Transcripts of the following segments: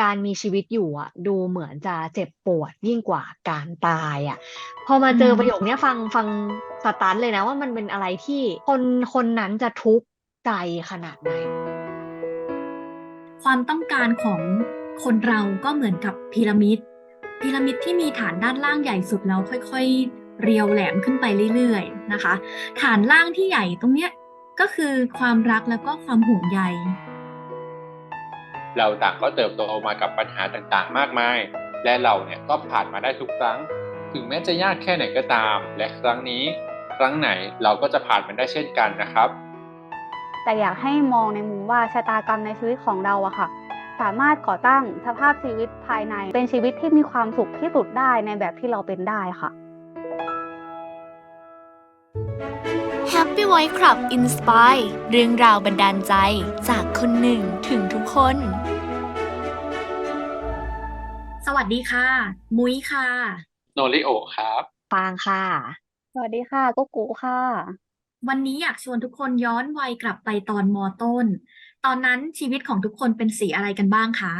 การมีชีวิตอยู่อะดูเหมือนจะเจ็บปวดยิ่งกว่าการตายอะพอมาอืเจอมประโยคเนี้ยฟังฟังสตันเลยนะว่ามันเป็นอะไรที่คนคนนั้นจะทุกข์ใจขนาดไหน ความต้องการของคนเราก็เหมือนกับพีระมิด พีระมิดที่มีฐานด้านล่างใหญ่สุดแล้วค่อยๆ เรียวแหลมขึ้นไปเรื่อยๆนะคะ ฐานล่างที่ใหญ่ตรงเนี้ยก็คือความรักแล้วก็ความห่วงใย เราต่างก็เติบโตมากับปัญหาต่างๆ มากมาย และเราเนี่ยก็ผ่านมาได้ทุกครั้ง ถึงแม้จะยากแค่ไหนก็ตาม และครั้งนี้ ครั้งไหนเราก็จะผ่านมันได้เช่นกันนะครับ แต่อยากให้มองในมุมว่าชะตากรรมในชีวิตของเราอะค่ะ สามารถก่อตั้งสภาพชีวิตภายใน เป็นชีวิตที่มีความสุขที่สุดได้ในแบบที่เราเป็นได้ค่ะ Happy Voice Club Inspire เรื่องราวบันดาลใจจากคนหนึ่งถึงทุกคน วัสดีค่ะ มุ้ยค่ะ โนริโอครับฟางค่ะ สวัสดีค่ะกุ๊กกุค่ะ วันนี้อยากชวนทุกคนย้อนวัยกลับไปตอนมต้น ตอนนั้นชีวิตของทุกคนเป็นสีอะไรกันบ้างคะ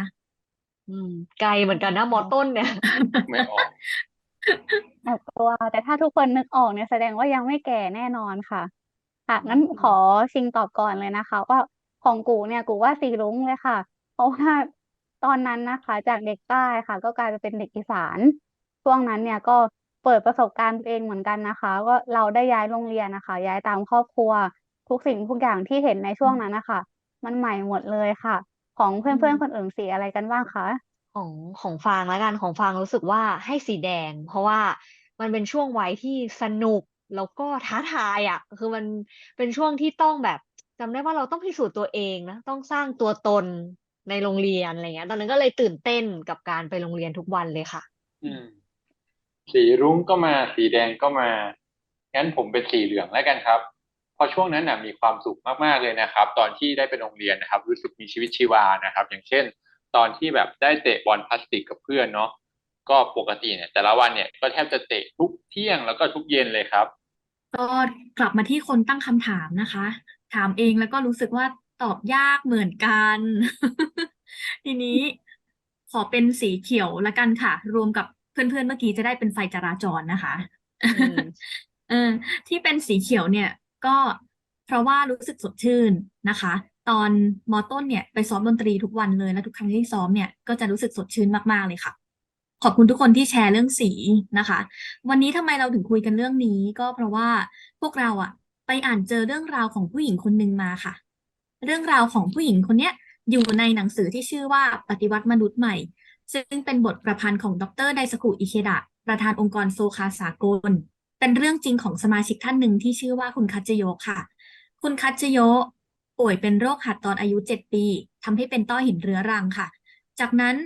อืม ไกลเหมือนกันนะมอต้นเนี่ยไม่ออกแอบกลัว แต่ถ้าทุกคนนึกออกเนี่ยแสดงว่ายังไม่แก่แน่นอนค่ะ ค่ะงั้นขอชิงตอบก่อนเลยนะคะ ว่าของกูเนี่ย กูว่าสีรุ้งเลยค่ะ เพราะว่า ตอนนั้นนะคะ จากเด็กใต้ค่ะ ก็กลายไปเป็นเด็กอีสาน ช่วงนั้นเนี่ยก็เปิดประสบการณ์ตัวเองเหมือนกันนะคะ ก็เราได้ย้ายโรงเรียนนะคะ ย้ายตามครอบครัว ทุกสิ่งทุกอย่างที่เห็นในช่วงนั้นนะคะ มันใหม่หมดเลยค่ะ ของเพื่อนๆคนอื่นสีอะไรกันบ้างคะ ของของฟางแล้วกันของฟางรู้สึกว่าให้สีแดง เพราะว่ามันเป็นช่วงวัยที่สนุกแล้วก็ท้าทายอะ คือมันเป็นช่วงที่ต้องแบบจำได้ว่าเราต้องพิสูจน์ตัวเองนะ ต้องสร้างตัวตน ในโรงเรียนอะไรเงี้ย ตอนนั้นก็เลยตื่นเต้นกับการไปโรงเรียนทุกวันเลยค่ะ อืม สีรุ้งก็มา สีแดงก็มา งั้นผมเป็นสีเหลืองแล้วกันครับเพราะช่วงนั้นน่ะมีความสุขมากๆเลยนะครับ ตอนที่ได้ไปโรงเรียนนะครับ รู้สึกมีชีวิตชีวานะครับ อย่างเช่น ตอนที่แบบได้เตะบอลพลาสติกกับเพื่อนเนาะ ก็ปกติเนี่ย แต่ละวันเนี่ยก็แทบจะเตะทุกเที่ยงแล้วก็ทุกเย็นเลยครับ ก็กลับมาที่คนตั้งคำถามนะคะ ถามเองแล้วก็รู้สึกว่า ตอบยากเหมือนกัน ทีนี้ขอเป็นสีเขียวละกันค่ะ รวมกับเพื่อนๆเมื่อกี้จะได้เป็นไฟจราจรนะคะอืมเออที่เป็นสีเขียวเนี่ยก็เพราะว่ารู้สึกสดชื่นนะคะ ตอนมอต้นเนี่ยไปซ้อมดนตรีทุกวันเลยและทุกครั้งที่ซ้อมเนี่ยก็จะรู้สึกสดชื่นมากๆเลยค่ะ ขอบคุณทุกคนที่แชร์เรื่องสีนะคะ วันนี้ทำไมเราถึงคุยกันเรื่องนี้ ก็เพราะว่าพวกเราอะไปอ่านเจอเรื่องราวของผู้หญิงคนหนึ่งมาค่ะ เรื่องราวของผู้หญิงคนเนี้ยอยู่ในหนังสือที่ชื่อว่าปฏิวัติมนุษย์ใหม่ ซึ่งเป็นบทประพันธ์ของดรไดสกุอิเคดะ ประธานองค์กรโซคาสากล เป็นเรื่องจริงของสมาชิกท่านหนึ่งที่ชื่อว่าคุณคัจโยค่ะ คุณคัจโยป่วยเป็นโรคหัดตอนอายุ 7 ปีทำให้เป็นต้อหินเรื้อรังค่ะ จากนั้น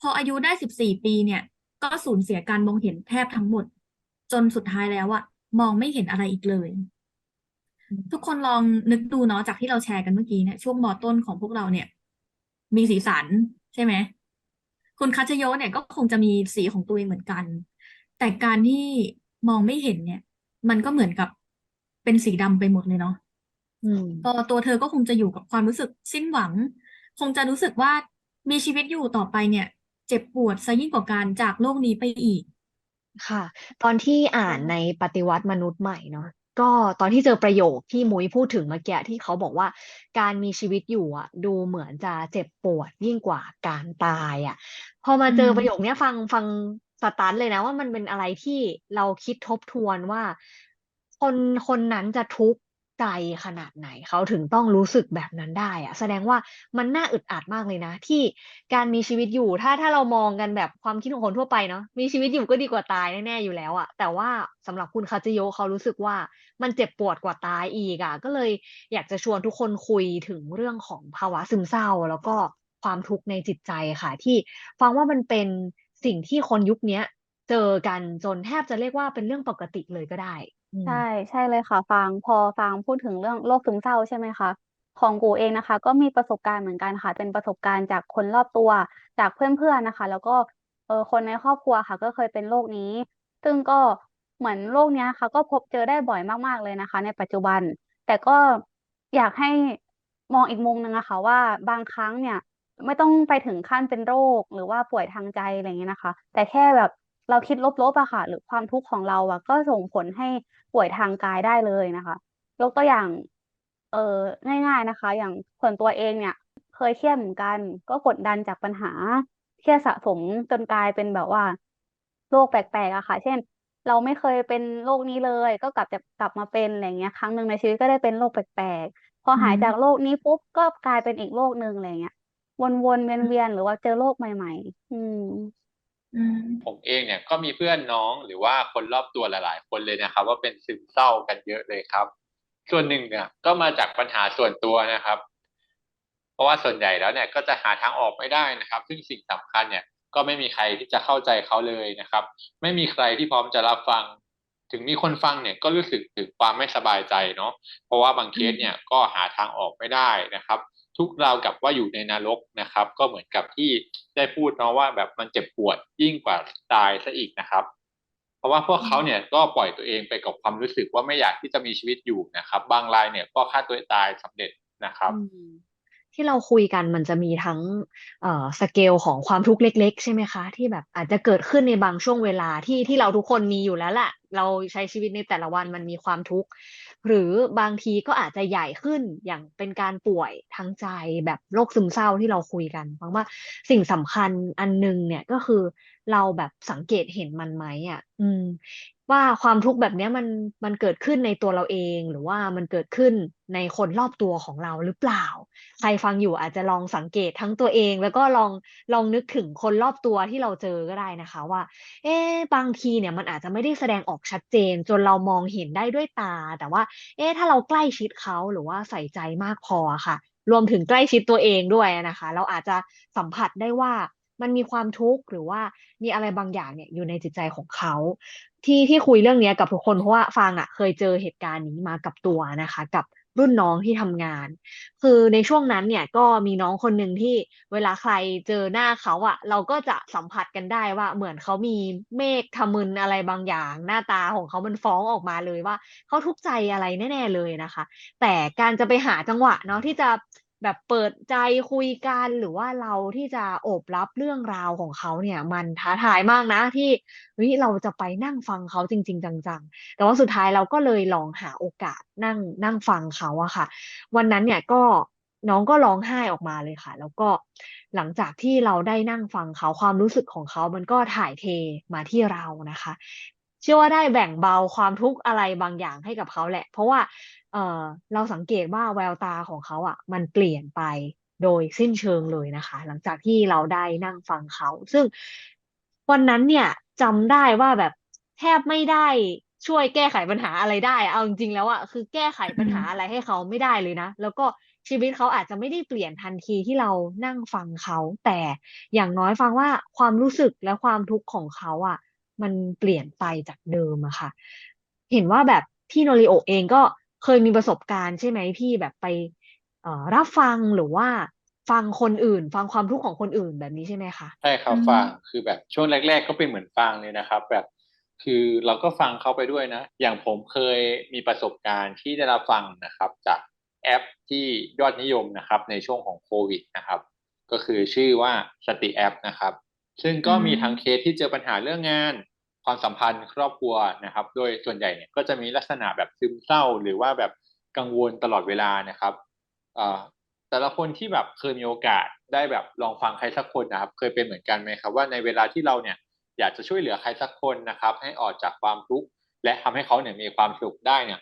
พออายุได้ 14 ปีเนี่ย ก็สูญเสียการมองเห็นแทบทั้งหมด จนสุดท้ายแล้วอะมองไม่เห็นอะไรอีกเลย ทุกคนลองนึกดูเนาะจากที่เราแชร์กันเมื่อกี้เนี่ยช่วงมอต้นของพวกเราเนี่ย มีสีสันใช่ไหมคุณคัตชโยะเนี่ยก็คงจะมีสีของตัวเองเหมือนกัน แต่การที่มองไม่เห็นเนี่ย มันก็เหมือนกับเป็นสีดำไปหมดเลยเนาะอืมก็ตัวเธอก็คงจะอยู่กับความรู้สึกสิ้นหวัง คงจะรู้สึกว่ามีชีวิตอยู่ต่อไปเนี่ย เจ็บปวดซะยิ่งกว่าการจากโลกนี้ไปอีก ค่ะ ตอนที่อ่านในปฏิวัติมนุษย์ใหม่เนาะ ก็ตอนที่เจอประโยคที่มุ้ยพูดถึงเมื่อกี้ที่เขาบอกว่า การมีชีวิตอยู่อะ ดูเหมือนจะเจ็บปวดยิ่งกว่าการตายอะ พอมาเจออืมประโยคเนี้ยฟังฟังสตันเลยนะว่ามันเป็นอะไรที่เราคิดทบทวนว่า คนคนนั้นจะทุกข์ ใจขนาดไหนเขาถึงต้องรู้สึกแบบนั้นได้อะแสดงว่ามันน่าอึดอัดมากเลยนะ ที่การมีชีวิตอยู่ ถ้าถ้าเรามองกันแบบความคิดของคนทั่วไปเนาะมีชีวิตอยู่ก็ดีกว่าตายแน่ๆอยู่แล้วอะแต่ว่าสำหรับคุณคาจิโยเขารู้สึกว่ามันเจ็บปวดกว่าตายอีกอะก็เลยอยากจะชวนทุกคนคุยถึงเรื่องของภาวะซึมเศร้า แล้วก็ความทุกข์ในจิตใจค่ะ ที่ฟังว่ามันเป็นสิ่งที่คนยุคเนี้ยเจอกันจนแทบจะเรียกว่าเป็นเรื่องปกติเลยก็ได้ อืใช่ใช่เลยค่ะ ฟาง พอฟางพูดถึงเรื่องโรคซึมเศร้า ใช่ไหมคะ ของกูเองนะคะ ก็มีประสบการณ์เหมือนกันค่ะ เป็นประสบการณ์จากคนรอบตัว จากเพื่อน ๆนะคะแล้วก็ เออคนในครอบครัวค่ะ ก็เคยเป็นโรคนี้ ซึ่งก็เหมือนโรคเนี้ยค่ะ ก็พบเจอได้บ่อยมาก ๆ เลยนะคะในปัจจุบัน แต่ก็อยากให้มองอีกมุมหนึ่งอะค่ะว่า บางครั้งเนี่ยไม่ต้องไปถึงขั้นเป็นโรค หรือว่าป่วยทางใจ อะไรอย่างเงี้ยนะคะ แต่แค่แบบเราคิดลบ ๆ อะค่ะ หรือความทุกข์ของเราอะ ก็ส่งผลให้ ป่วยทางกายได้เลยนะคะ ยกตัวอย่างเออง่าย ๆนะคะ อย่างส่วนตัวเองเนี่ย เคยเครียดเหมือนกัน ก็กดดันจากปัญหาเครียดสะสมจนกลายเป็นแบบว่าโรคแปลกๆอะค่ะ เช่น เราไม่เคยเป็นโรคนี้เลย ก็กลับจะกลับมาเป็นอะไรอย่างเงี้ย ครั้งหนึ่งในชีวิตก็ได้เป็นโรคแปลกๆพออืหายมจากโรคนี้ปุ๊บก็กลายเป็นอีกโรคหนึ่งอะไรอย่างเงี้ยวนๆเวียนๆหรือว่าเจอโรคใหม่ ๆ อืมอืม ผมเองเนี่ยก็มีเพื่อนน้องหรือว่าคนรอบตัวหลาย ๆ คนเลยนะครับ ว่าเป็นซึมเศร้ากันเยอะเลยครับ ส่วนหนึ่งเนี่ยก็มาจากปัญหาส่วนตัวนะครับ เพราะว่าส่วนใหญ่แล้วเนี่ยก็จะหาทางออกไม่ได้นะครับ ซึ่งสิ่งสำคัญเนี่ยก็ไม่มีใครที่จะเข้าใจเขาเลยนะครับ ไม่มีใครที่พร้อมจะรับฟัง ถึงมีคนฟังเนี่ยก็รู้สึกถึงความไม่สบายใจเนาะเพราะว่าบางเคสเนี่ยก็หาทางออกไม่ได้นะครับ ทุกราวกับว่าอยู่ในนรกนะครับ ก็เหมือนกับที่ได้พูดเนาะว่าแบบมันเจ็บปวดยิ่งกว่าตายซะอีกนะครับ เพราะว่าพวกเขาเนี่ยก็ปล่อยตัวเองไปกับความรู้สึกว่าไม่อยากที่จะมีชีวิตอยู่นะครับ บางรายเนี่ยก็ฆ่าตัวตายสำเร็จนะครับ ที่เราคุยกันมันจะมีทั้งเอ่อสเกลของความทุกข์เล็ก ๆ ใช่ไหมคะ ที่แบบอาจจะเกิดขึ้นในบางช่วงเวลาที่ที่เราทุกคนมีอยู่แล้วแหละ เราใช้ชีวิตในแต่ละวันมันมีความทุกข์ หรือบางทีก็อาจจะใหญ่ขึ้นอย่างเป็นการป่วยทางใจแบบโรคซึมเศร้าที่เราคุยกันฟังว่าสิ่งสำคัญอันหนึงเนี่ยก็คือเราแบบสังเกตเห็นมันไหมอะ อืม ว่าความทุกข์แบบเนี้ยมันมันเกิดขึ้นในตัวเราเองหรือว่ามันเกิดขึ้นในคนรอบตัวของเราหรือเปล่า ใครฟังอยู่อาจจะลองสังเกตทั้งตัวเอง แล้วก็ลองลองนึกถึงคนรอบตัวที่เราเจอก็ได้นะคะ ว่า เอ๊บางทีเนี่ยมันอาจจะไม่ได้แสดงออกชัดเจน จนเรามองเห็นได้ด้วยตา แต่ว่า เอ๊ถ้าเราใกล้ชิดเขาหรือว่าใส่ใจมากพอค่ะ รวมถึงใกล้ชิดตัวเองด้วยนะคะ เราอาจจะสัมผัสได้ว่า มันมีความทุกข์หรือว่ามีอะไรบางอย่างเนี่ยอยู่ในจิตใจของเขา ที่ที่คุยเรื่องนี้กับทุกคนเพราะว่าฟางอะเคยเจอเหตุการณ์นี้มากับตัวนะคะ กับรุ่นน้องที่ทำงาน คือในช่วงนั้นเนี่ยก็มีน้องคนหนึ่งที่เวลาใครเจอหน้าเขาอะเราก็จะสัมผัสกันได้ว่าเหมือนเขามีเมฆทะมึนอะไรบางอย่าง หน้าตาของเขามันฟ้องออกมาเลยว่าเขาทุกข์ใจอะไรแน่ ๆเลยนะคะ แต่การจะไปหาจังหวะเนาะที่จะ แบบเปิดใจคุยกันหรือว่าเราที่จะโอบรับเรื่องราวของเขาเนี่ย มันท้าทายมากนะที่เฮ้ยเราจะไปนั่งฟังเขาจริง ๆ จังๆ แต่ว่าสุดท้ายเราก็เลยลองหาโอกาสนั่งนั่งฟังเขาอะค่ะ วันนั้นเนี่ยก็น้องก็ร้องไห้ออกมาเลยค่ะ แล้วก็หลังจากที่เราได้นั่งฟังเขาความรู้สึกของเขา มันก็ถ่ายเทมาที่เรานะคะ เชื่อว่าได้แบ่งเบาความทุกข์อะไรบางอย่างให้กับเขาแหละ เพราะว่า เออเราสังเกตว่าแววตาของเขาอะ มันเปลี่ยนไปโดยสิ้นเชิงเลยนะคะ หลังจากที่เราได้นั่งฟังเขา ซึ่งวันนั้นเนี่ยจำได้ว่าแบบแทบไม่ได้ช่วยแก้ไขปัญหาอะไรได้ เอาจริงๆแล้วอะคือแก้ไขปัญหาอะไรให้เขาไม่ได้เลยนะ แล้วก็ชีวิตเขาอาจจะไม่ได้เปลี่ยนทันทีที่เรานั่งฟังเขา แต่อย่างน้อยฟังว่าความรู้สึกและความทุกข์ของเขาอะ มันเปลี่ยนไปจากเดิมอะค่ะ เห็นว่าแบบพี่โนริโอเองก็เคยมีประสบการณ์ใช่ไหมพี่แบบไปเอ่อรับฟังหรือว่าฟังคนอื่น ฟังความทุกข์ของคนอื่นแบบนี้ใช่ไหมคะใช่ครับอืมฟังคือแบบช่วงแรก ๆ ก็เป็นเหมือนฟังเลยนะครับ แบบคือเราก็ฟังเขาไปด้วยนะ อย่างผมเคยมีประสบการณ์ที่ได้รับฟังนะครับ จากแอปที่ยอดนิยมนะครับ ในช่วงของโควิดนะครับ ก็คือชื่อว่าสติแอปนะครับ ซึ่งก็มีทั้งเคสที่เจอปัญหาเรื่องงาน ความสัมพันธ์ครอบครัวนะครับ โดยส่วนใหญ่เนี่ยก็จะมีลักษณะแบบซึมเศร้า หรือว่าแบบกังวลตลอดเวลานะครับเอ่อแต่ละคนที่แบบเคยมีโอกาสได้แบบลองฟังใครสักคนนะครับ เคยเป็นเหมือนกันไหมครับ ว่าในเวลาที่เราเนี่ยอยากจะช่วยเหลือใครสักคนนะครับ ให้ออกจากความทุกข์และทำให้เขาเนี่ยมีความสุขได้เนี่ย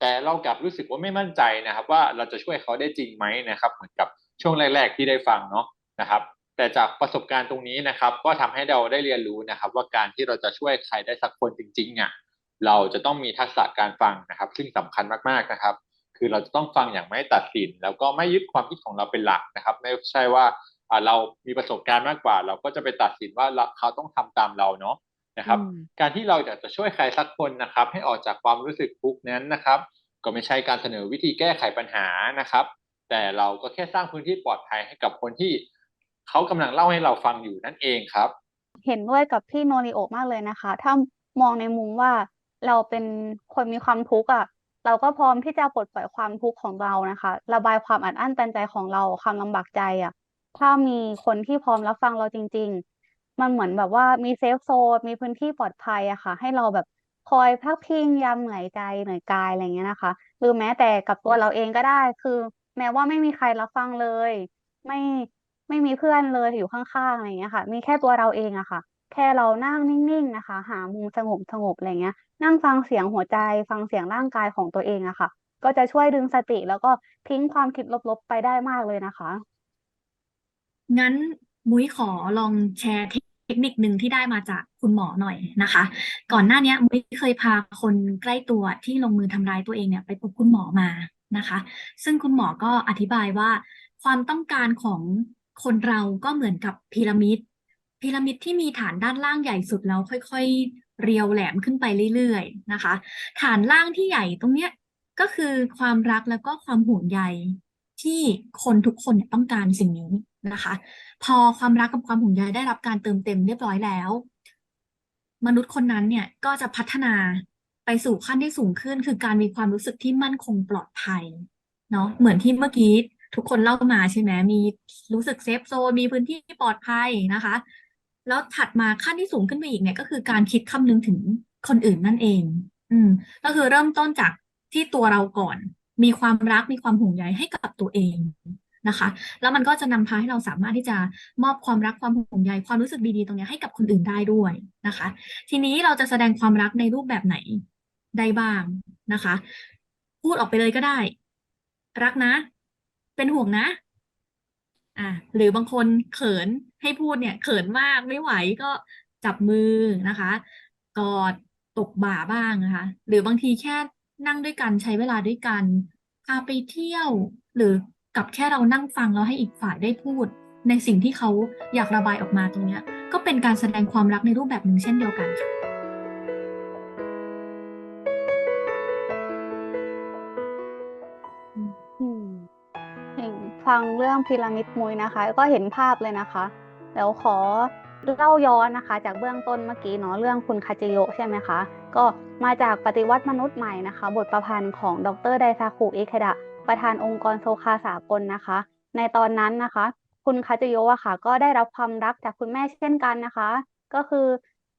แต่เรากลับรู้สึกว่าไม่มั่นใจนะครับ ว่าเราจะช่วยเขาได้จริงไหมนะครับ เหมือนกับช่วงแรก ๆ ที่ได้ฟังเนาะนะครับ แต่จากประสบการณ์ตรงนี้นะครับ ก็ทำให้เราได้เรียนรู้นะครับ ว่าการที่เราจะช่วยใครได้สักคนจริงๆอะเราจะต้องมีทักษะการฟังนะครับ ซึ่งสำคัญมากๆนะครับ คือเราจะต้องฟังอย่างไม่ตัดสิน แล้วก็ไม่ยึดความคิดของเราเป็นหลักนะครับ ไม่ใช่ว่าอ่าเรามีประสบการณ์มากกว่า เราก็จะไปตัดสินว่าเราเขาต้องทำตามเราเนาะนะครับอืมการที่เราอยากจะช่วยใครสักคนนะครับ ให้ออกจากความรู้สึกทุกข์นั้นนะครับ ก็ไม่ใช่การเสนอวิธีแก้ไขปัญหานะครับ แต่เราก็แค่สร้างพื้นที่ปลอดภัยให้กับคนที่ เขากำลังเล่าให้เราฟังอยู่นั่นเองครับ เห็นด้วยกับพี่โนริโอมากเลยนะคะ ถ้ามองในมุมว่าเราเป็นคนมีความทุกข์อะ เราก็พร้อมที่จะปลดปล่อยความทุกข์ของเรานะคะ ระบายความอัดอั้นตันใจของเราความลำบากใจอะ ถ้ามีคนที่พร้อมรับฟังเราจริง ๆ มันเหมือนแบบว่ามีเซฟโซนมีพื้นที่ปลอดภัยอะค่ะ ให้เราแบบคอยพักพิงยามเหนื่อยใจเหนื่อยกายอะไรเงี้ยนะคะ หรือแม้แต่กับตัวเราเองก็ได้ คือ แม้ว่าไม่มีใครรับฟังเลย ไม่ ไม่มีเพื่อนเลยอยู่ข้างๆอะไรอย่างเงี้ยค่ะ มีแค่ตัวเราเองอะค่ะ แค่เรานั่งนิ่งๆนะคะ หามุมสงบสงบอะไรเงี้ย นั่งฟังเสียงหัวใจฟังเสียงร่างกายของตัวเองอะค่ะ ก็จะช่วยดึงสติแล้วก็ทิ้งความคิดลบๆไปได้มากเลยนะคะ งั้นมุ้ยขอลองแชร์เทคนิคหนึ่งที่ได้มาจากคุณหมอหน่อยนะคะ ก่อนหน้านี้มุ้ยเคยพาคนใกล้ตัวที่ลงมือทำร้ายตัวเองเนี่ยไปพบคุณหมอมานะคะ ซึ่งคุณหมอก็อธิบายว่าความต้องการของ คนเราก็เหมือนกับพีระมิด พีระมิดที่มีฐานด้านล่างใหญ่สุดแล้วค่อยๆ เรียวแหลมขึ้นไปเรื่อยๆนะคะ ฐานล่างที่ใหญ่ตรงเนี้ยก็คือความรักแล้วก็ความห่วงใยที่คนทุกคนเนี่ยต้องการสิ่งนี้นะคะ พอความรักกับความห่วงใยได้รับการเติมเต็มเรียบร้อยแล้ว มนุษย์คนนั้นเนี่ยก็จะพัฒนาไปสู่ขั้นที่สูงขึ้น คือการมีความรู้สึกที่มั่นคงปลอดภัยเนาะเหมือนที่เมื่อกี้ ทุกคนเล่ามาใช่ไหมมีรู้สึกเซฟโซนมีพื้นที่ปลอดภัยนะคะ แล้วถัดมาขั้นที่สูงขึ้นไปอีกเนี่ยก็คือการคิดคำนึงถึงคนอื่นนั่นเอง อืม ก็คือเริ่มต้นจากที่ตัวเราก่อน มีความรักมีความห่วงใยให้กับตัวเองนะคะ แล้วมันก็จะนำพาให้เราสามารถที่จะมอบความรักความห่วงใยความรู้สึกดีๆตรงเนี้ยให้กับคนอื่นได้ด้วยนะคะ ทีนี้เราจะแสดงความรักในรูปแบบไหนได้บ้างนะคะ พูดออกไปเลยก็ได้ รักนะ เป็นห่วงนะ อะหรือบางคนเขินให้พูดเนี่ย เขินมากไม่ไหวก็จับมือนะคะ กอดตบบ่าบ้างนะคะ หรือบางทีแค่นั่งด้วยกันใช้เวลาด้วยกันพาไปเที่ยว หรือกับแค่เรานั่งฟังแล้วให้อีกฝ่ายได้พูด ในสิ่งที่เขาอยากระบายออกมาตรงนี้ก็เป็นการแสดงความรักในรูปแบบหนึ่งเช่นเดียวกันค่ะ ฟังเรื่องพีระมิดมุยนะคะ ก็เห็นภาพเลยนะคะเดี๋ยวขอเล่าย้อนนะคะ จากเบื้องต้นเมื่อกี้เนาะเรื่องคุณคาจิโยใช่ไหมคะ ก็มาจากปฏิวัติมนุษย์ใหม่นะคะ บทประพันธ์ของดรไดซากุอิเคดะ ประธานองค์กรโซคาสากลนะคะ ในตอนนั้นนะคะ คุณคาจิโยะอะค่ะ ก็ได้รับความรักจากคุณแม่เช่นกันนะคะ ก็คือ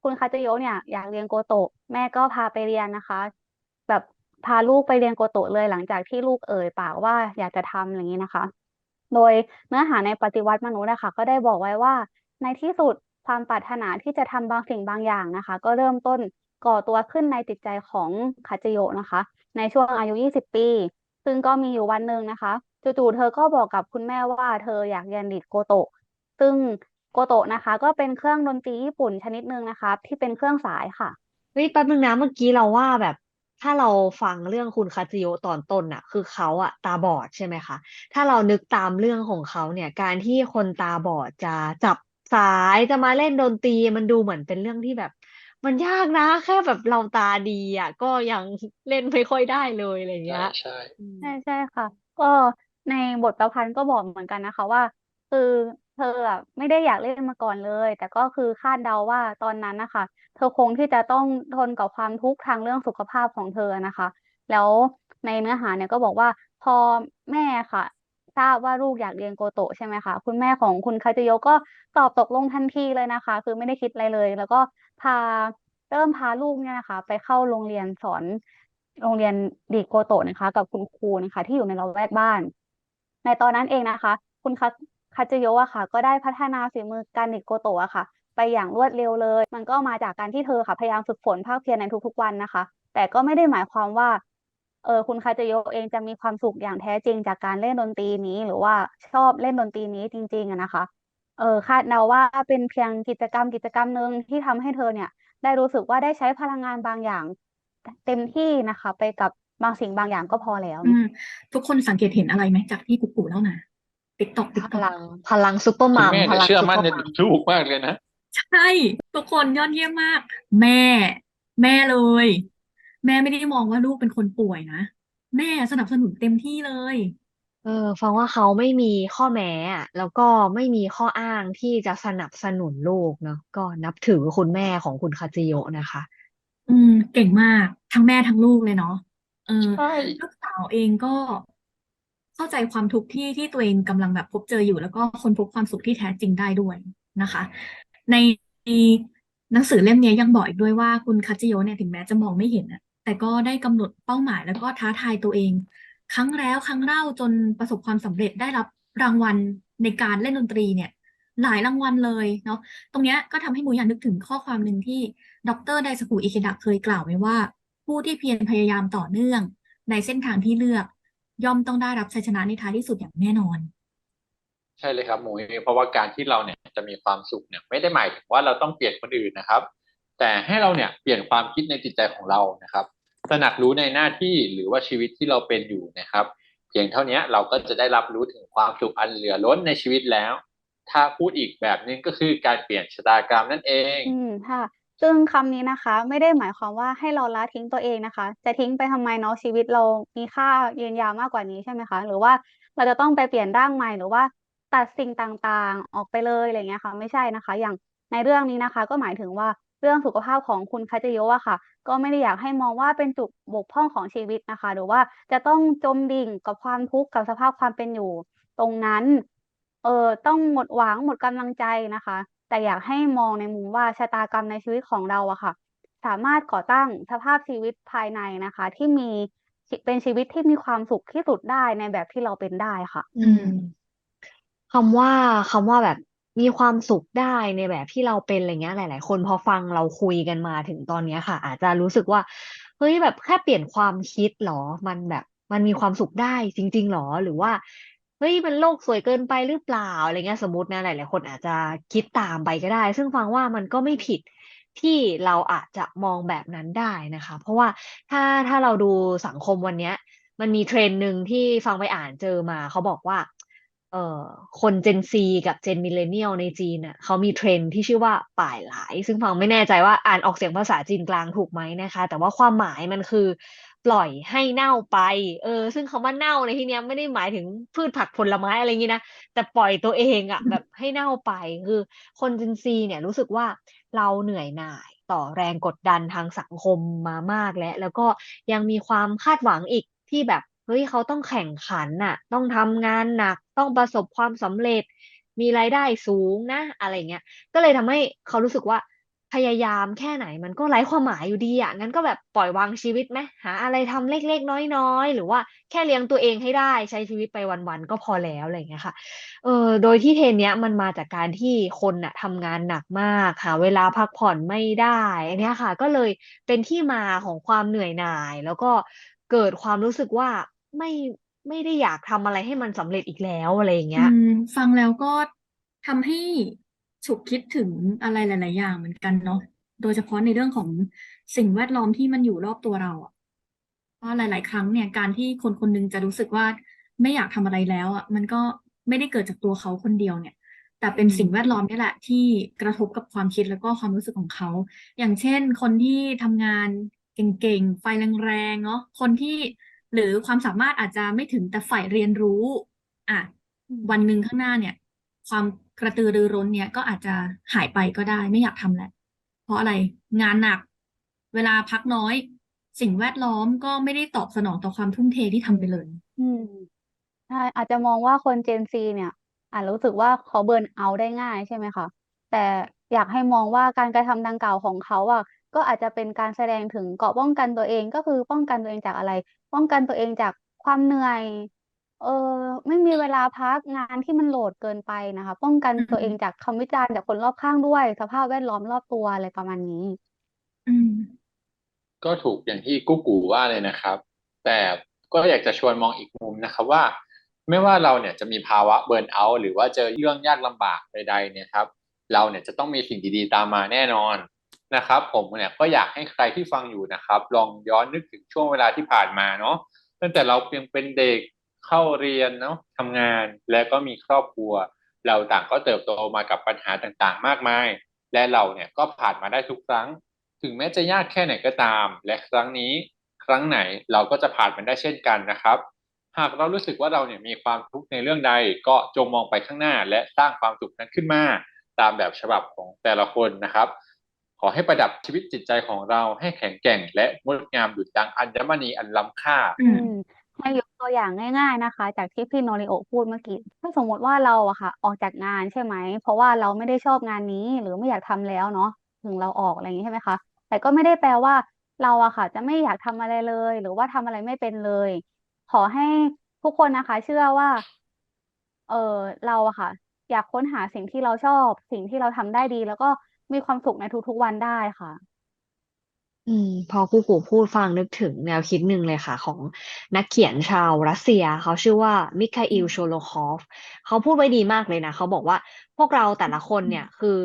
คุณคาจิโยะเนี่ยอยากเรียนโกโตะแม่ก็พาไปเรียนนะคะ แบบพาลูกไปเรียนโกโตะเลยหลังจากที่ลูกเอ่ยปากว่าอยากจะทำอย่างนี้นะคะ โดยเนื้อหาในปฏิวัติมนุษย์นะคะก็ได้บอกไว้ว่า ในที่สุดความปรารถนาที่จะทำบางสิ่งบางอย่างนะคะ ก็เริ่มต้นก่อตัวขึ้นในจิตใจของคาจิโยะนะคะ ในช่วงอายุ 20 ปี ซึ่งก็มีอยู่วันหนึ่งนะคะจู่ๆเธอก็บอกกับคุณแม่ว่าเธออยากเรียนดีดโกโตะ ซึ่งโกโตะนะคะ ก็เป็นเครื่องดนตรีญี่ปุ่นชนิดหนึ่งนะคะ ที่เป็นเครื่องสายค่ะเฮ้ยแป๊บนึงนะเมื่อกี้เราว่าแบบ ถ้าเราฟังเรื่องคุณคาจิโยะตอนต้นน่ะ คือเขาอะตาบอดใช่ไหมคะ ถ้าเรานึกตามเรื่องของเขาเนี่ย การที่คนตาบอดจะจับสายจะมาเล่นดนตรีมันดูเหมือนเป็นเรื่องที่แบบ มันยากนะ แค่แบบเราตาดีอะก็ยังเล่นไม่ค่อยได้เลยอะไรอย่างเงี้ใช่ยใช่อืมใช่ใช่ค่ะ ก็ในบทประพันธ์ก็บอกเหมือนกันนะคะว่า คือ เธออะไม่ได้อยากเล่นมาก่อนเลย แต่ก็คือคาดเดาว่าตอนนั้นนะคะ เธอคงที่จะต้องทนกับความทุกข์ทางเรื่องสุขภาพของเธอนะคะ แล้วในเนื้อหาเนี่ยก็บอกว่าพอแม่ค่ะ ทราบว่าลูกอยากเรียนโกโตะใช่ไหมคะ คุณแม่ของคุณคาจิโยก็ตอบตกลงทันทีเลยนะคะ คือไม่ได้คิดอะไรเลย แล้วก็พาเริ่มพาลูกเนี่ยนะคะ ไปเข้าโรงเรียนสอนโรงเรียนดีโกโตะนะคะ กับคุณครูนะคะ ที่อยู่ในละแวกบ้าน ในตอนนั้นเองนะคะ คุณคา คาจิโยะค่ะ ก็ได้พัฒนาฝีมือการดีดโกโตะค่ะ ไปอย่างรวดเร็วเลย มันก็มาจากการที่เธอค่ะพยายามฝึกฝนภาคเพียรในทุกๆวันนะคะ แต่ก็ไม่ได้หมายความว่าเออคุณคาจิโยะเองจะมีความสุขอย่างแท้จริงจากการเล่นดนตรีนี้ หรือว่าชอบเล่นดนตรีนี้จริงๆนะคะ เออคาดเดาว่าเป็นเพียงกิจกรรมกิจกรรมหนึ่งที่ทำให้เธอเนี่ย ได้รู้สึกว่าได้ใช้พลังงานบางอย่าง เต็มที่นะคะ ไปกับบางสิ่งบางอย่างก็พอแล้ว ทุกคนสังเกตเห็นอะไรไหมจากที่กูกูเล่ามา ติ๊กตอกติ๊กพตอกลัง พลังซูเปอร์คุณมัมแม่พเนี่ยลังเชื่อซูมั่นเปอร์ในมัมลูกมากเลยนะ ใช่ ทุกคนยอดเยี่ยมมาก แม่ แม่เลย แม่ไม่ได้มองว่าลูกเป็นคนป่วยนะ แม่สนับสนุนเต็มที่เลย เออฟังว่าเขาไม่มีข้อแม้อะแล้วก็ไม่มีข้ออ้างที่จะสนับสนุนลูกเนาะก็นับถือคุณแม่ของคุณคาจิโยะนะคะ อืม เก่งมากทั้งแม่ทั้งลูกเลยเนาะเออใช่ลูกสาวเองก็ เข้าใจความทุกข์ที่ที่ตัวเองกำลังแบบพบเจออยู่ แล้วก็คนพบความสุขที่แท้จริงได้ด้วยนะคะ ในหนังสือเล่มนี้ยังบอกอีกด้วยว่าคุณคัจิโยเนี่ยถึงแม้จะมองไม่เห็นอะแต่ก็ได้กำหนดเป้าหมาย แล้วก็ท้าทายตัวเอง ครั้งแล้วครั้งเล่าจนประสบความสำเร็จได้รับรางวัลในการเล่นดนตรีเนี่ยหลายรางวัลเลยเนาะตรงเนี้ยก็ทำให้มูยานึกถึงข้อความหนึ่งที่ดรไดสกุอิเคดะเคยกล่าวไว้ว่า ผู้ที่เพียรพยายามต่อเนื่อง ในเส้นทางที่เลือก ย่อมต้องได้รับชัยชนะในท้ายที่สุดอย่างแน่นอน ใช่เลยครับหมูเพราะว่าการที่เราเนี่ยจะมีความสุขเนี่ยไม่ได้หมายถึงว่าเราต้องเปลี่ยนคนอื่นนะครับ แต่ให้เราเนี่ยเปลี่ยนความคิดในจิตใจของเรานะครับตระหนักรู้ในหน้าที่หรือว่าชีวิตที่เราเป็นอยู่นะครับ เพียงเท่านี้เราก็จะได้รับรู้ถึงความสุขอันเหลือล้นในชีวิตแล้ว ถ้าพูดอีกแบบนึงก็คือการเปลี่ยนชะตากรรมนั่นเอง อืมค่ะ ซึ่งคำนี้นะคะ ไม่ได้หมายความว่าให้เราละทิ้งตัวเองนะคะ จะทิ้งไปทำไมเนาะชีวิตเรามีค่ายืนยาวมากกว่านี้ใช่ไหมคะ หรือว่าเราจะต้องไปเปลี่ยนร่างใหม่หรือว่าตัดสิ่งต่างๆ ออกไปเลยอะไรเงี้ยค่ะ ไม่ใช่นะคะ อย่างในเรื่องนี้นะคะ ก็หมายถึงว่าเรื่องสุขภาพของคุณคาจิโยะค่ะ ก็ไม่ได้อยากให้มองว่าเป็นจุดบกพร่องของชีวิตนะคะ หรือว่าจะต้องจมดิ่งกับความทุกข์กับสภาพความเป็นอยู่ ตรงนั้น เออต้องหมดหวังหมดกำลังใจนะคะ แต่อยากให้มองในมุมว่าชะตากรรมในชีวิตของเราอะค่ะ สามารถก่อตั้งสภาพชีวิตภายในนะคะ ที่มีเป็นชีวิตที่มีความสุขที่สุดได้ในแบบที่เราเป็นได้ค่ะ อืมคำว่าคำว่าแบบมีความสุขได้ในแบบที่เราเป็นอะไรเงี้ยหลาย ๆ คนพอฟังเราคุยกันมาถึงตอนเนี้ยค่ะ อาจจะรู้สึกว่าเฮ้ยแบบแค่เปลี่ยนความคิดเหรอ มันแบบ มันมีความสุขได้จริง ๆ หรอ หรือว่า เฮ้ยมันโลกสวยเกินไปหรือเปล่าอะไรเงี้ยสมมตินะหลายๆคนอาจจะคิดตามไปก็ได้ ซึ่งฟังว่ามันก็ไม่ผิดที่เราอาจจะมองแบบนั้นได้นะคะ เพราะว่าถ้าถ้าเราดูสังคมวันเนี้ย มันมีเทรนด์หนึ่งที่ฟังไปอ่านเจอมาเขาบอกว่าเอ่อคนเจนซีกับเจนมิเลเนียลในจีนน่ะเขามีเทรนด์ที่ชื่อว่าป่ายหลาย ซึ่งฟังไม่แน่ใจว่าอ่านออกเสียงภาษาจีนกลางถูกไหมนะคะ แต่ว่าความหมายมันคือ ปล่อยให้เน่าไป เออ ซึ่งคำว่าเน่าในที่เนี้ยไม่ได้หมายถึงพืชผักผลไม้อะไรอย่างนี้นะ แต่ปล่อยตัวเองอะแบบให้เน่าไป คือคนเจนซีเนี่ยรู้สึกว่าเราเหนื่อยหน่ายต่อแรงกดดันทางสังคมมามากแล้วแล้วก็ยังมีความคาดหวังอีกที่แบบเฮ้ยเขาต้องแข่งขันน่ะ ต้องทำงานหนัก ต้องประสบความสำเร็จ มีรายได้สูงนะ อะไรเงี้ย ก็เลยทำให้เขารู้สึกว่าพ ยายามแค่ไหนมันก็ไร้ความหมายอยู่ดีอะงั้นก็แบบปล่อยวางชีวิตไหมหาอะไรทำเล็กๆ น้อยๆ หรือว่าแค่เลี้ยงตัวเองให้ได้ใช้ชีวิตไปวันๆก็พอแล้วอะไรเงี้ยค่ะเออโดยที่เทนเนี้ยมันมาจากการที่คนน่ะทำงานหนักมากหาเวลาพักผ่อนไม่ได้อันนี้ค่ะ ก็เลยเป็นที่มาของความเหนื่อยหน่าย แล้วก็เกิดความรู้สึกว่าไม่ไม่ได้อยากทำอะไรให้มันสำเร็จอีกแล้วอะไรอย่างเงี้ยฟังแล้วก็ทำให้ ฉุกคิดถึงอะไรหลาย ๆ อย่างเหมือนกันเนาะโดยเฉพาะในเรื่องของสิ่งแวดล้อมที่มันอยู่รอบตัวเราอะว่าหลาย ๆ ครั้งเนี่ยการที่คนคนหนึงจะรู้สึกว่าไม่อยากทำอะไรแล้วอะมันก็ไม่ได้เกิดจากตัวเขาคนเดียวเนี่ย แต่เป็นสิ่งแวดล้อมนี่แหละ ที่กระทบกับความคิดแล้วก็ความรู้สึกของเขา อย่างเช่น คนที่ทำงานเก่ง ๆ ไฟแรงๆเนาะคนที่หรือความสามารถอาจจะไม่ถึงแต่ฝ่ายเรียนรู้ อะ วันหนึ่งข้างหน้าเนี่ย ความ กระตือรือร้นเนี่ยก็อาจจะหายไปก็ได้ไม่อยากทำแล้วเพราะอะไรงานหนัก เวลาพักน้อย สิ่งแวดล้อมก็ไม่ได้ตอบสนองต่อความทุ่มเทที่ทำไปเลย อืมใช่อาจจะมองว่าคนเจนซีเนี่ยอาจรู้สึกว่าเขาเบิร์นเอาท์ได้ง่ายใช่ไหมคะแต่อยากให้มองว่าการกระทำดังกล่าวของเขาอะก็อาจจะเป็นการแสดงถึงเกราะป้องกันตัวเองก็คือป้องกันตัวเองจากอะไร ป้องกันตัวเองจากความเหนื่อย เออ ไม่มีเวลาพักงานที่มันโหลดเกินไปนะคะ ป้องกันอืมตัวเองจากคำวิจารณ์จากคนรอบข้างด้วย สภาพแวดล้อมรอบตัวอะไรประมาณนี้ อืม ก็ถูกอย่างที่กุ๊กกูว่าเลยนะครับ แต่ก็อยากจะชวนมองอีกมุมนะครับว่า ไม่ว่าเราเนี่ยจะมีภาวะเบิร์นเอาท์หรือว่าเจอเรื่องยากลำบากใดๆเนี่ยครับ เราเนี่ยจะต้องมีสิ่งดีๆตามมาแน่นอนนะครับ ผมเนี่ยก็อยากให้ใครที่ฟังอยู่นะครับ ลองย้อนนึกถึงช่วงเวลาที่ผ่านมาเนาะตั้งแต่เราเพียงเป็นเด็ก เข้าเรียนเนาะทำงานและก็มีครอบครัว เราต่างก็เติบโตมากับปัญหาต่างๆ มากมาย และเราเนี่ยก็ผ่านมาได้ทุกครั้ง ถึงแม้จะยากแค่ไหนก็ตาม และครั้งนี้ ครั้งไหนเราก็จะผ่านมันได้เช่นกันนะครับ หากเรารู้สึกว่าเราเนี่ยมีความทุกข์ในเรื่องใดก็จงมองไปข้างหน้า และสร้างความสุขนั้นขึ้นมา ตามแบบฉบับของแต่ละคนนะครับขอให้ประดับชีวิตจิตใจของเราให้แข็งแกร่ง และงดงามดุจดังอัญมณีอันล้ำค่า อือืมมให้อยู่ ตัวอย่างง่าย ๆนะคะ จากที่พี่โนริโอพูดเมื่อกี้ถ้าสมมติว่าเราอะค่ะ ออกจากงานใช่ไหม เพราะว่าเราไม่ได้ชอบงานนี้หรือไม่อยากทำแล้วเนาะถึงเราออกอะไรอย่างนี้ใช่ไหมคะ แต่ก็ไม่ได้แปลว่าเราอะค่ะ จะไม่อยากทำอะไรเลย หรือว่าทำอะไรไม่เป็นเลย ขอให้ทุกคนนะคะ เชื่อว่า เออเราอะค่ะ อยากค้นหาสิ่งที่เราชอบ สิ่งที่เราทำได้ดี แล้วก็มีความสุขในทุกๆวันได้ค่ะ อืม พอครูกูพูดฟังนึกถึงแนวคิดหนึ่งเลยค่ะ ของนักเขียนชาวรัสเซีย เขาชื่อว่ามิคาอิลโชโลคอฟ เขาพูดไว้ดีมากเลยนะ เขาบอกว่าพวกเราแต่ละคนเนี่ย คือ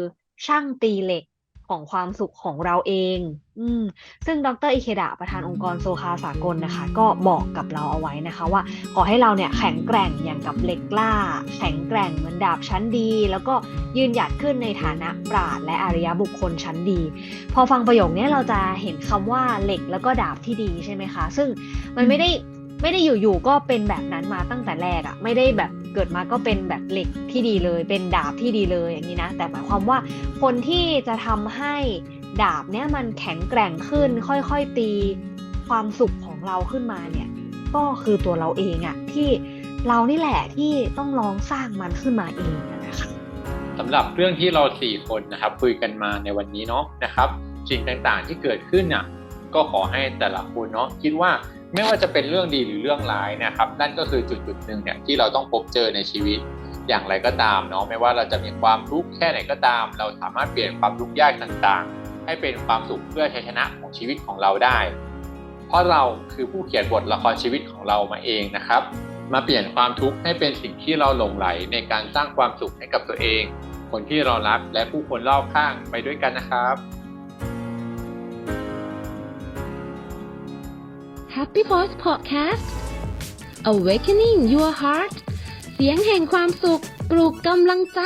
ช่างตีเหล็ก ของความสุขของเราเอง อืมซึ่งดรอิเคดะประธานองค์กรโซคาสากลนะคะ ก็บอกกับเราเอาไว้นะคะ ว่าขอให้เราเนี่ยแข็งแกร่งอย่างกับเหล็กกล้า แข็งแกร่งเหมือนดาบชั้นดี แล้วก็ยืนหยัดขึ้นในฐานะปราชญ์และอริยบุคคลชั้นดี พอฟังประโยคนี้เราจะเห็นคำว่าเหล็กแล้วก็ดาบที่ดีใช่ไหมคะ ซึ่งมันไม่ได้ไม่ได้อยู่ๆก็เป็นแบบนั้นมาตั้งแต่แรกอะไม่ได้แบบ เกิดมาก็เป็นแบบเหล็กที่ดีเลย เป็นดาบที่ดีเลยอย่างนี้นะ แต่หมายความว่าคนที่จะทำให้ดาบเนี้ยมันแข็งแกร่งขึ้น ค่อยๆตีความสุขของเราขึ้นมาเนี่ย ก็คือตัวเราเองอะที่เรานี่แหละที่ต้องลองสร้างมันขึ้นมาเองนะคะสำหรับเรื่องที่เราสี่คนนะครับคุยกันมาในวันนี้เนาะนะครับสิ่งต่างๆที่เกิดขึ้นน่ะก็ขอให้แต่ละคนเนาะคิดว่า ไม่ว่าจะเป็นเรื่องดีหรือเรื่องร้ายนะครับ นั่นก็คือจุดจุดหนึ่งเนี่ยที่เราต้องพบเจอในชีวิตอย่างไรก็ตามเนาะไม่ว่าเราจะมีความทุกข์แค่ไหนก็ตาม เราสามารถเปลี่ยนความทุกข์ยากต่างๆ ให้เป็นความสุขเพื่อชัยชนะของชีวิตของเราได้ เพราะเราคือผู้เขียนบทละครชีวิตของเรามาเองนะครับ มาเปลี่ยนความทุกข์ให้เป็นสิ่งที่เราหลงไหลในการสร้างความสุขให้กับตัวเอง คนที่เรารักและผู้คนรอบข้างไปด้วยกันนะครับ Happy Voice Podcast Awakening Your Heart เสียงแห่งความสุขปลูกกำลังใจ